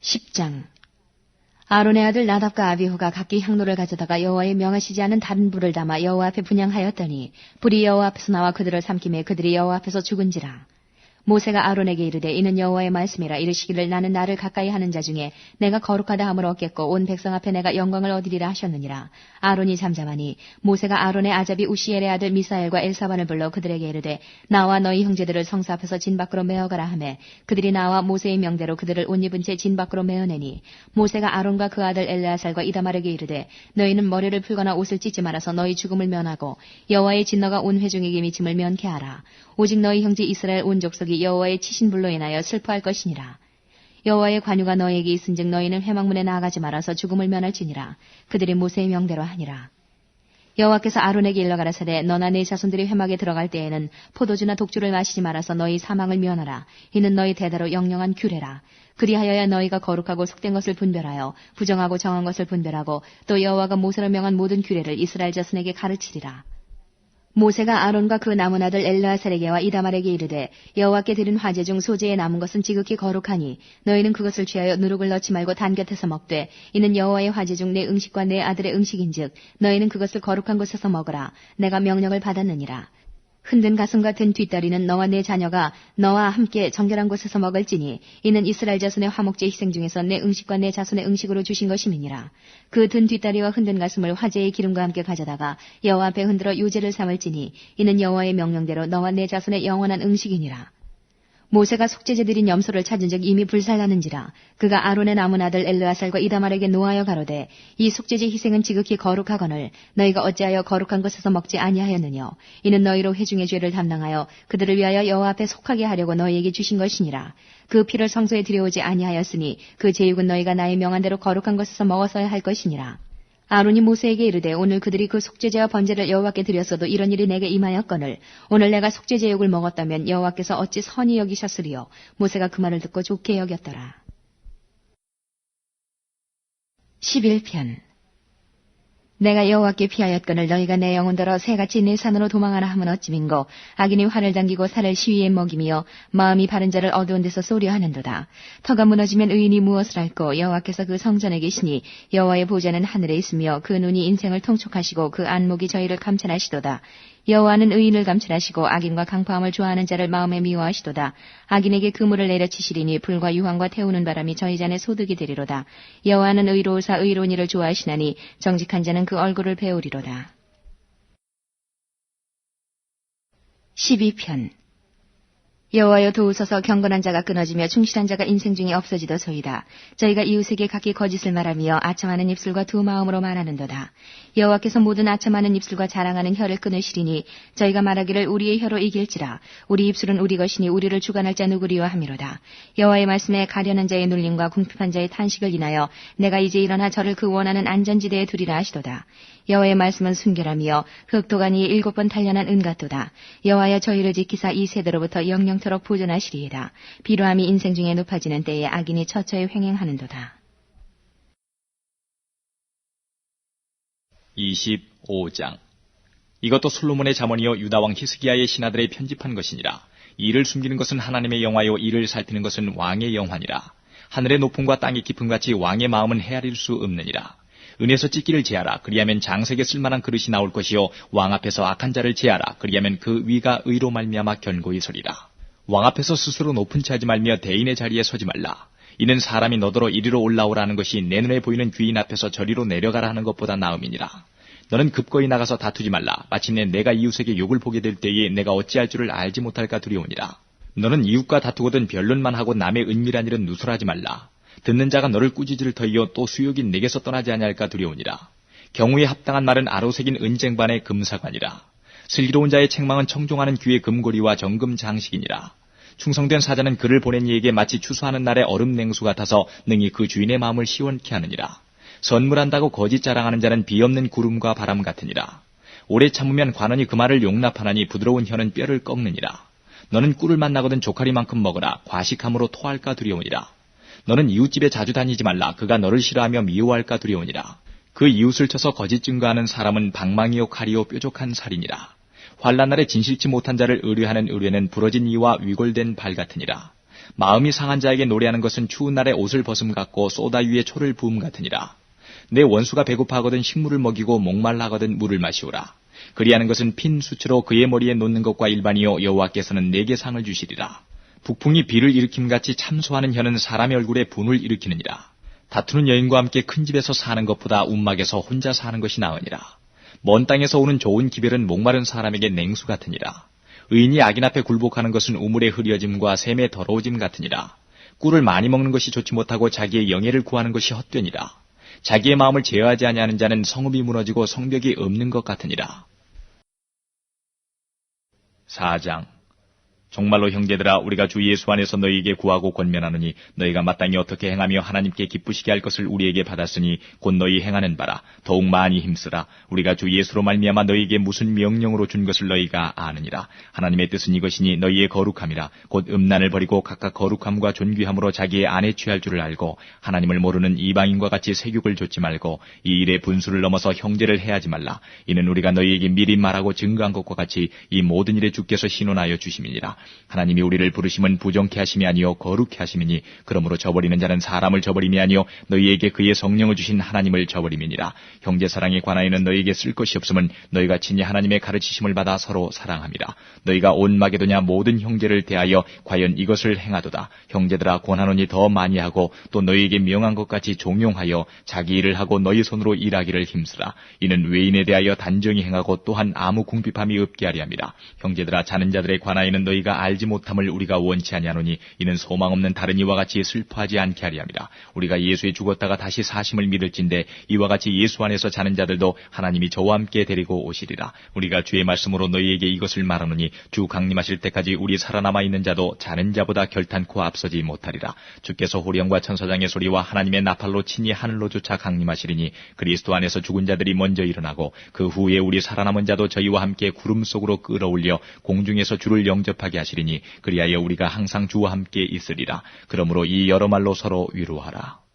10장. 아론의 아들 나답과 아비후가 각기 향로를 가져다가 여호와의 명하시지 않은 다른 불을 담아 여호와 앞에 분양하였더니 불이 여호와 앞에서 나와 그들을 삼킴에 그들이 여호와 앞에서 죽은지라 모세가 아론에게 이르되 이는 여호와의 말씀이라. 이르시기를 나는 나를 가까이 하는 자 중에 내가 거룩하다 함을 얻겠고 온 백성 앞에 내가 영광을 얻으리라 하셨느니라. 아론이 잠잠하니 모세가 아론의 아잡이 우시엘의 아들 미사엘과 엘사반을 불러 그들에게 이르되 나와 너희 형제들을 성사 앞에서 진 밖으로 메어가라 하매. 그들이 나와 모세의 명대로 그들을 옷 입은 채 진 밖으로 메어내니. 모세가 아론과 그 아들 엘레아살과 이다말에게 이르되 너희는 머리를 풀거나 옷을 찢지 말아서 너희 죽음을 면하고 여호와의 진노가 온 회중에게 미침을 면케 하라. 오직 너희 형제 이스라엘 온 족속 이 여호와의 치신 불로 인하여 슬퍼할 것이니라. 여호와의 관유가 너에게 있은즉 너희는 회막문에 나아가지 말아서 죽음을 면할지니라. 그들이 모세의 명대로 하니라. 여호와께서 아론에게 일러 가라사대 너나 네 자손들이 회막에 들어갈 때에는 포도주나 독주를 마시지 말아서 너희 사망을 면하라. 이는 너희 대대로 영영한 규례라. 그리하여야 너희가 거룩하고 속된 것을 분별하여 부정하고 정한 것을 분별하고 또 여호와가 모세로 명한 모든 규례를 이스라엘 자손에게 가르치리라. 모세가 아론과 그 남은 아들 엘라사에게와 이다말에게 이르되 여호와께 드린 화제 중 소재에 남은 것은 지극히 거룩하니 너희는 그것을 취하여 누룩을 넣지 말고 단 곁에서 먹되 이는 여호와의 화제 중 내 음식과 내 아들의 음식인즉 너희는 그것을 거룩한 곳에서 먹으라. 내가 명령을 받았느니라 흔든 가슴 같은 뒷다리는 너와 내 자녀가 너와 함께 정결한 곳에서 먹을지니 이는 이스라엘 자손의 화목제 희생 중에서 내 음식과 내 자손의 음식으로 주신 것임이니라. 그 든 뒷다리와 흔든 가슴을 화제의 기름과 함께 가져다가 여호와 앞에 흔들어 유제를 삼을지니 이는 여호와의 명령대로 너와 내 자손의 영원한 음식이니라. 모세가 속죄제 드린 염소를 찾은 적 이미 불살라는지라 그가 아론의 남은 아들 엘르아살과 이다말에게 노하여 가로되 이 속죄제 희생은 지극히 거룩하거늘 너희가 어찌하여 거룩한 것에서 먹지 아니하였느냐? 이는 너희로 회중의 죄를 담당하여 그들을 위하여 여호와 앞에 속하게 하려고 너희에게 주신 것이니라. 그 피를 성소에 들여오지 아니하였으니 그 제육은 너희가 나의 명한 대로 거룩한 것에서 먹었어야 할 것이니라 아론이 모세에게 이르되 오늘 그들이 그 속죄제와 번제를 여호와께 드렸어도 이런 일이 내게 임하였거늘. 오늘 내가 속죄제육을 먹었다면 여호와께서 어찌 선히 여기셨으리요? 모세가 그 말을 듣고 좋게 여겼더라. 11편 내가 여호와께 피하였거늘 너희가 내 영혼더러 새같이 내 산으로 도망하라 하면 어찌민고 악인이 활을 당기고 살을 시위에 먹이며 마음이 바른 자를 어두운 데서 쏘려 하는도다. 터가 무너지면 의인이 무엇을 할꼬 여호와께서 그 성전에 계시니 여호와의 보좌는 하늘에 있으며 그 눈이 인생을 통촉하시고 그 안목이 저희를 감찰하시도다. 여호와는 의인을 감찰하시고 악인과 강파함을 좋아하는 자를 마음에 미워하시도다. 악인에게 그물을 내려치시리니 불과 유황과 태우는 바람이 저희 잔에 소득이 되리로다. 여호와는 의로우사 의로운 일을 좋아하시나니 정직한 자는 그 얼굴을 배우리로다. 12편 여호와여 도우소서 경건한 자가 끊어지며 충실한 자가 인생 중에 없어지도소이다. 저희가 이웃에게 각기 거짓을 말하며 아첨하는 입술과 두 마음으로 말하는도다. 여호와께서 모든 아첨하는 입술과 자랑하는 혀를 끊으시리니 저희가 말하기를 우리의 혀로 이길지라. 우리 입술은 우리 것이니 우리를 주관할 자 누구리와 함이로다. 여호와의 말씀에 가련한 자의 눌림과 궁핍한 자의 탄식을 인하여 내가 이제 일어나 저를 그 원하는 안전지대에 두리라 하시도다. 여호와의 말씀은 순결하며 흑도가니 일곱 번 단련한 은같도다. 여호와여 저희를 지키사 이 세대로부터 영영 토록 보존하시리이다. 비로함이 인생 중에 높아지는 때에 악인이 처처에 횡행하는도다. 25장 이것도 솔로몬의 자문이요 유다왕 히스기야의 신하들의 편집한 것이니라. 이를 숨기는 것은 하나님의 영화요 이를 살피는 것은 왕의 영화니라. 하늘의 높음과 땅의 깊음 같이 왕의 마음은 헤아릴 수 없느니라. 은에서 찢기를 제하라. 그리하면 장색에 쓸만한 그릇이 나올 것이요 왕 앞에서 악한 자를 제하라. 그리하면 그 위가 의로 말미암아 견고히 서리라. 왕 앞에서 스스로 높은 채 하지 말며 대인의 자리에 서지 말라. 이는 사람이 너더러 이리로 올라오라는 것이 내 눈에 보이는 귀인 앞에서 저리로 내려가라 하는 것보다 나음이니라. 너는 급거이 나가서 다투지 말라. 마침내 내가 이웃에게 욕을 보게 될 때에 내가 어찌할 줄을 알지 못할까 두려우니라. 너는 이웃과 다투거든 변론만 하고 남의 은밀한 일은 누설하지 말라. 듣는 자가 너를 꾸짖을 터이요 또 수욕이 내게서 떠나지 아니할까 두려우니라. 경우에 합당한 말은 아로색인 은쟁반의 금사관이라. 슬기로운 자의 책망은 청종하는 귀의 금고리와 정금 장식이니라. 충성된 사자는 그를 보낸 이에게 마치 추수하는 날의 얼음 냉수 같아서 능히 그 주인의 마음을 시원케 하느니라. 선물한다고 거짓 자랑하는 자는 비 없는 구름과 바람 같으니라. 오래 참으면 관원이 그 말을 용납하나니 부드러운 혀는 뼈를 꺾느니라. 너는 꿀을 만나거든 조카리만큼 먹으라. 과식함으로 토할까 두려우니라. 너는 이웃집에 자주 다니지 말라. 그가 너를 싫어하며 미워할까 두려우니라. 그 이웃을 쳐서 거짓 증거하는 사람은 방망이요 칼이요 뾰족한 살이니라. 환란 날에 진실치 못한 자를 의뢰하는 의뢰는 부러진 이와 위골된 발 같으니라. 마음이 상한 자에게 노래하는 것은 추운 날에 옷을 벗음 같고 쏘다 위에 초를 부음 같으니라. 내 원수가 배고파하거든 식물을 먹이고 목말라하거든 물을 마시오라. 그리하는 것은 핀 수치로 그의 머리에 놓는 것과 일반이요 여호와께서는 내게 상을 주시리라. 북풍이 비를 일으킴 같이 참소하는 혀는 사람의 얼굴에 분을 일으키느니라. 다투는 여인과 함께 큰 집에서 사는 것보다 움막에서 혼자 사는 것이 나으니라. 먼 땅에서 오는 좋은 기별은 목마른 사람에게 냉수 같으니라. 의인이 악인 앞에 굴복하는 것은 우물의 흐려짐과 샘의 더러워짐 같으니라. 꿀을 많이 먹는 것이 좋지 못하고 자기의 영예를 구하는 것이 헛되니라. 자기의 마음을 제어하지 아니하는 자는 성읍이 무너지고 성벽이 없는 것 같으니라. 4장 정말로 형제들아 우리가 주 예수 안에서 너희에게 구하고 권면하노니 너희가 마땅히 어떻게 행하며 하나님께 기쁘시게 할 것을 우리에게 받았으니 곧 너희 행하는 바라. 더욱 많이 힘쓰라. 우리가 주 예수로 말미암아 너희에게 무슨 명령으로 준 것을 너희가 아느니라. 하나님의 뜻은 이것이니 너희의 거룩함이라. 곧 음란을 버리고 각각 거룩함과 존귀함으로 자기의 안에 취할 줄을 알고 하나님을 모르는 이방인과 같이 세육을 좇지 말고 이 일의 분수를 넘어서 형제를 해하지 말라. 이는 우리가 너희에게 미리 말하고 증거한 것과 같이 이 모든 일에 주께서 신원하여 주심이니라 하나님이 우리를 부르심은 부정케 하심이 아니요 거룩케 하심이니 그러므로 저버리는 자는 사람을 저버림이 아니요 너희에게 그의 성령을 주신 하나님을 저버림이니라. 형제 사랑에 관하여는 너희에게 쓸 것이 없음은 너희가 친히 하나님의 가르치심을 받아 서로 사랑함이라 너희가 온 마게도냐 모든 형제를 대하여 과연 이것을 행하도다. 형제들아 권하노니 더 많이 하고 또 너희에게 명한 것 같이 종용하여 자기 일을 하고 너희 손으로 일하기를 힘쓰라. 이는 외인에 대하여 단정히 행하고 또한 아무 궁핍함이 없게 하리 함이라. 형제들아 자는 자들에 관하여는 너희가 알지 못함을 우리가 원치 아니하노니 이는 소망 없는 다른 이와 같이 슬퍼하지 않게 하리 함이라. 우리가 예수에 죽었다가 다시 사심을 믿을진데 이와 같이 예수 안에서 자는 자들도 하나님이 저와 함께 데리고 오시리라. 우리가 주의 말씀으로 너희에게 이것을 말하노니 주 강림하실 때까지 우리 살아남아 있는 자도 자는 자보다 결탄코 앞서지 못하리라. 주께서 호령과 천사장의 소리와 하나님의 나팔로 친히 하늘로 쫓아 강림하시리니 그리스도 안에서 죽은 자들이 먼저 일어나고 그 후에 우리 살아남은 자도 저희와 함께 구름 속으로 끌어올려 공중에서 주를 영접하 게 하시리니 그리하여 우리가 항상 주와 함께 있으리라. 그러므로 이 여러 말로 서로 위로하라.